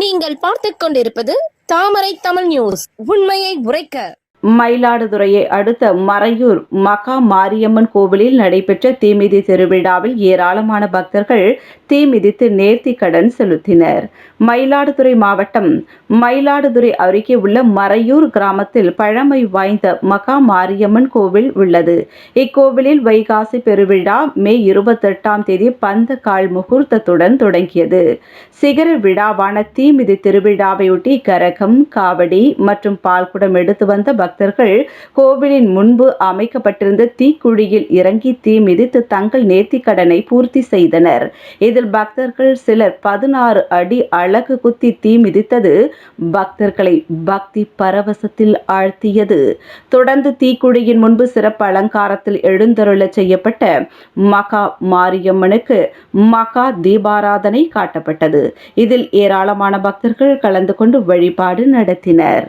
நீங்கள் பார்த்து கொண்டிருப்பது தாமரை தமிழ் நியூஸ். உண்மையை உரைக்க. மயிலாடுதுறையை அடுத்த மறையூர் மகா மாரியம்மன் கோவிலில் நடைபெற்ற தீமிதி திருவிழாவில் ஏராளமான பக்தர்கள் தீமிதித்து நேர்த்தி கடன் செலுத்தினர். மயிலாடுதுறை மாவட்டம் மயிலாடுதுறை அருகே உள்ள மறையூர் கிராமத்தில் பழமை வாய்ந்த மகா மாரியம்மன் கோவில் உள்ளது. இக்கோவிலில் வைகாசி பெருவிழா மே இருபத்தெட்டாம் தேதி பந்த கால் முகூர்த்தத்துடன் தொடங்கியது. சிகர விழாவான தீமிதி திருவிழாவையொட்டி கரகம் காவடி மற்றும் பால்குடம் எடுத்து வந்த பக்தர்கள் கோவிலின் முன்பு அமைக்கப்பட்டிருந்த தீக்குழியில் இறங்கி தீ மிதித்து தங்கள் நேர்த்திக்கடனை பூர்த்தி செய்தனர். இதில் பக்தர்கள் சிலர் பதினாறு அடி அழகு குத்தி தீ மிதித்தது பக்தர்களை பக்தி பரவசத்தில் ஆழ்த்தியது. தொடர்ந்து தீக்குழியின் முன்பு சிறப்பு அலங்காரத்தில் எழுந்தருளச் செய்யப்பட்ட மகா மாரியம்மனுக்கு மகா தீபாராதனை காட்டப்பட்டது. இதில் ஏராளமான பக்தர்கள் கலந்து கொண்டு வழிபாடு நடத்தினர்.